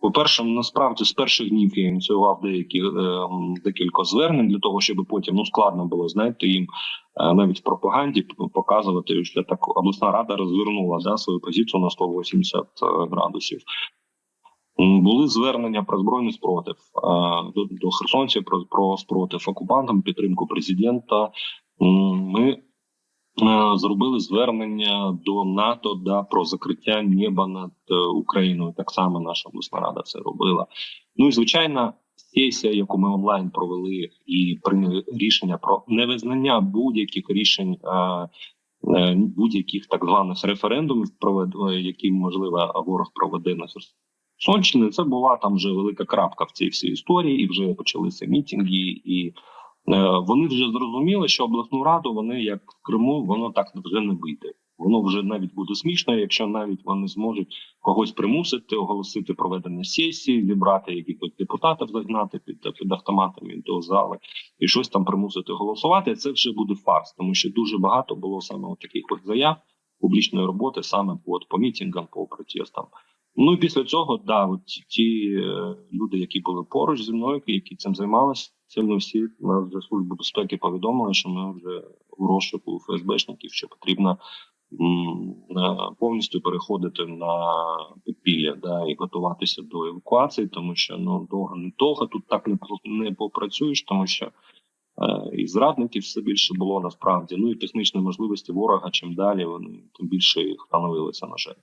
По-перше, насправді з перших днів я ініціював деякі е, декілька звернень для того, щоб потім ну складно було знаєте їм е, навіть в пропаганді показувати, що так обласна рада розвернула да, свою позицію на 180 градусів. Були звернення про збройний спротив е, до, до херсонців про, про спротив окупантам, підтримку президента. Зробили звернення до НАТО да, про закриття неба над е, Україною. Так само наша обласна рада це робила. Ну і звичайно, сесія, яку ми онлайн провели, і прийняли рішення про невизнання будь-яких рішень. е, е, Будь-яких так званих референдумів, які можливо ворог проведе на Херсонщині, це була там вже велика крапка в цій всій історії, і вже почалися мітинги, і вони вже зрозуміли, що обласну раду вони як в Криму, воно так вже не вийде. Воно вже навіть буде смішно, якщо навіть вони зможуть когось примусити оголосити проведення сесії, зібрати якихось депутатів, загнати під, під автоматами до зали і щось там примусити голосувати. Це вже буде фарс, тому що дуже багато було саме таких от заяв публічної роботи, саме по, от, по мітингам, по протестам. Ну і після цього, да, от ті, е, люди, які були поруч зі мною, які цим займалися, це ми всі на вже службу безпеки повідомили, що ми вже у розшуку ФСБшників, що потрібно повністю переходити на підпілля, да, і готуватися до евакуації, тому що ну довго не довго тут так не не попрацюєш, тому що е, і зрадників все більше було насправді. Ну і технічні можливості ворога. Чим далі вони тим більше їх становилися, на жаль.